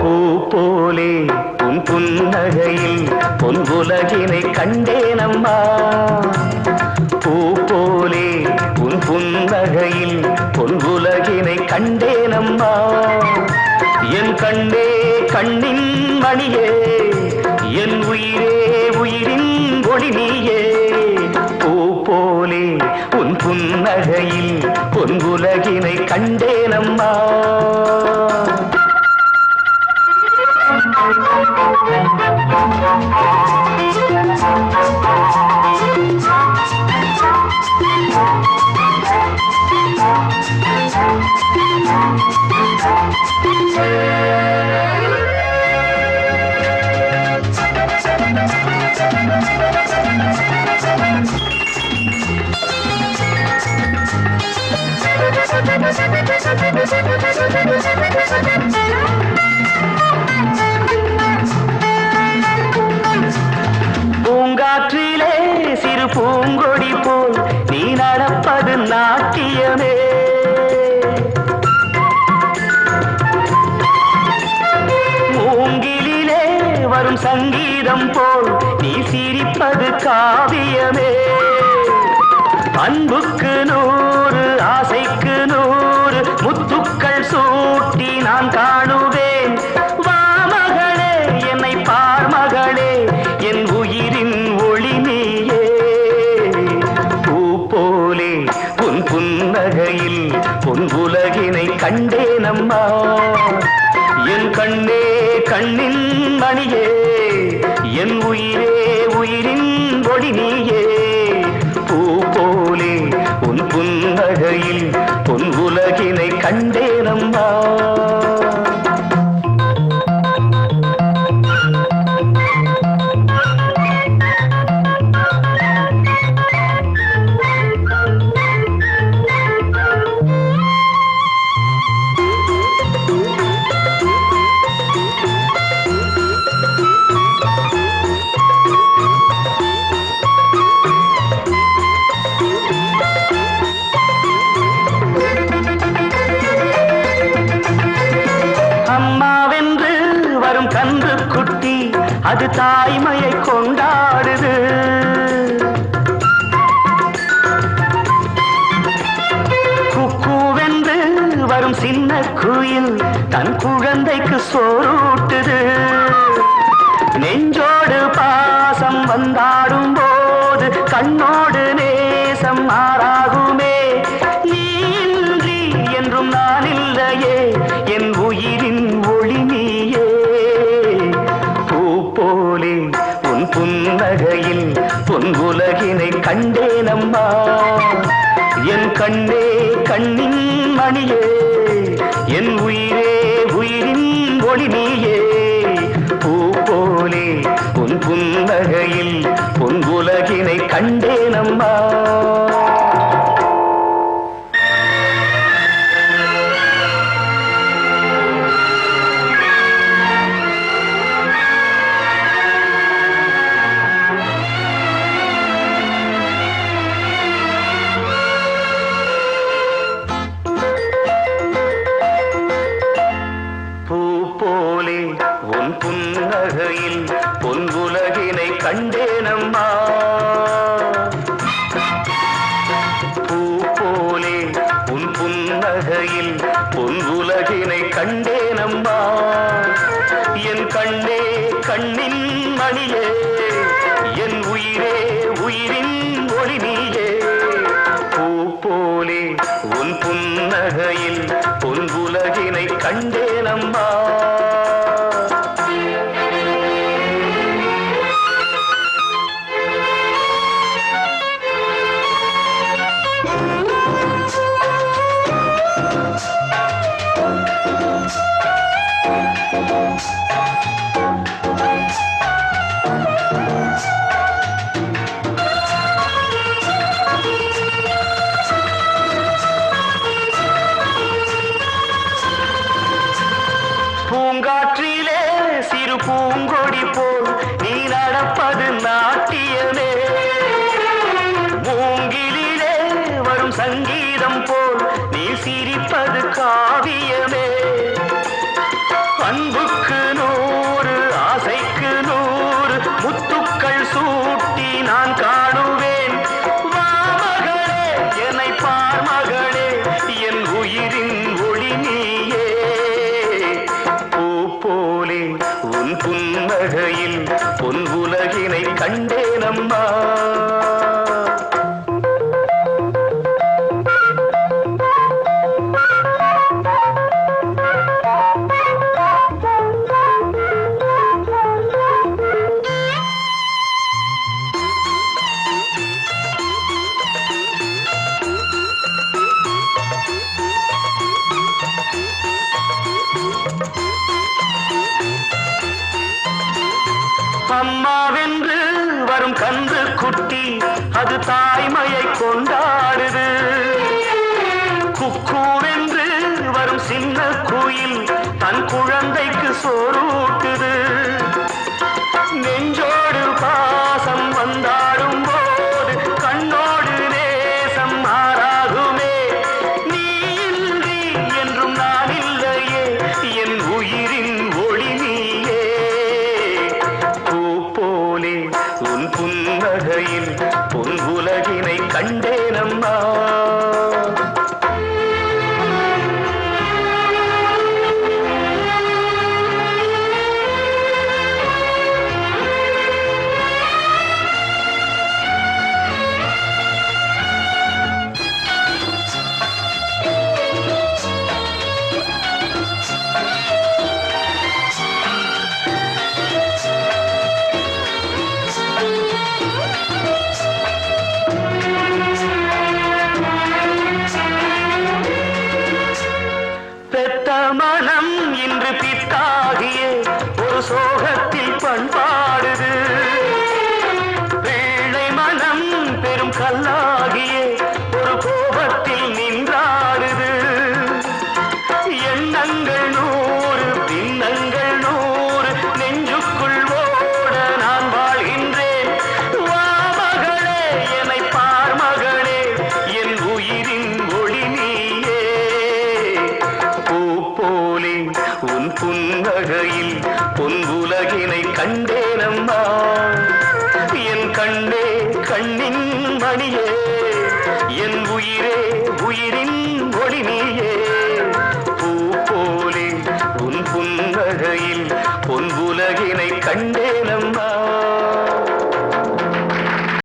பூ போலே உன் புன்னகையில் பொன் உலகினை கண்டேனம்மா பூ போலே உன் புன்னகையில் பொன் உலகினை கண்டேனம்மா என் கண்ணே கண்ணின் மணியே. புன்னகையில் பொன்குலகினை உலகினை கண்டேனம்மா. பூங்காற்றிலே போல் நீ நடப்பது நாட்டியமே. மூங்கிலே வரும் சங்கீதம் போல் நீ சிரிப்பது காவியமே. அன்புக்கு நூறு கண்டேனம்மா என் கண்ணே கண்ணின் மணியே என் உயிரே உயிரின் ஒளி நீ. குயில் தன் குழந்தைக்கு சோறூட்டுது நெஞ்சோடு பாசம் வந்தாடும் போது கண்ணோடு நேசம் மாறாகுமே. நீ இன்றி என்றும் நான் இல்லையே என் உயிரின் ஒளி நீயே. பூ போலே உன் புன்னகையில் பொன் உலகினை கண்டேனம்மா. என் கண்ணே கண்ணின் மணியே. என் உயிரே உயிரின் ஒளி நீயே. பூ போலே உன் புன்னகையில் பொன் உலகினை கண்டேனம்மா. கண்டே நம்மா. என் கண்ணே கண்ணின் மணியே. என் உயிரே உயிரின் பூங்காற்றிலே சிறு பூங்கொடி போல் நீ நடப்பது நாட்டியமே. மூங்கிலிலே வரும் சங்கீதம் போல் நீ சிரிப்பது காவியம். கன்று குட்டி அது தாய்மையை கொண்டாடுது. குக்கூவென்று வரும் சின்ன குயில் தன் குழந்தைக்கு சோறு கண்டேனம்மா கல்லாகிய ஒரு கோபத்தில் நின்றாடுது. எண்ணங்கள் நூறு பின்னங்கள் நூறு நெஞ்சுக்குள் ஓட நான் வாழ்கின்றேன். வா மகளே என்னை பார் மகளே என் உயிரின் ஒளி நீயே. பூ போலே உன் புன்னகையில் பொன் உலகினை கண்டேனம்மா. என் கண்ணே கண்ணின் மணியே என் உயிரே உயிரின் ஒளி நீயே. பூ போலே உன் புன்னகையில் பொன் உலகினை கண்டே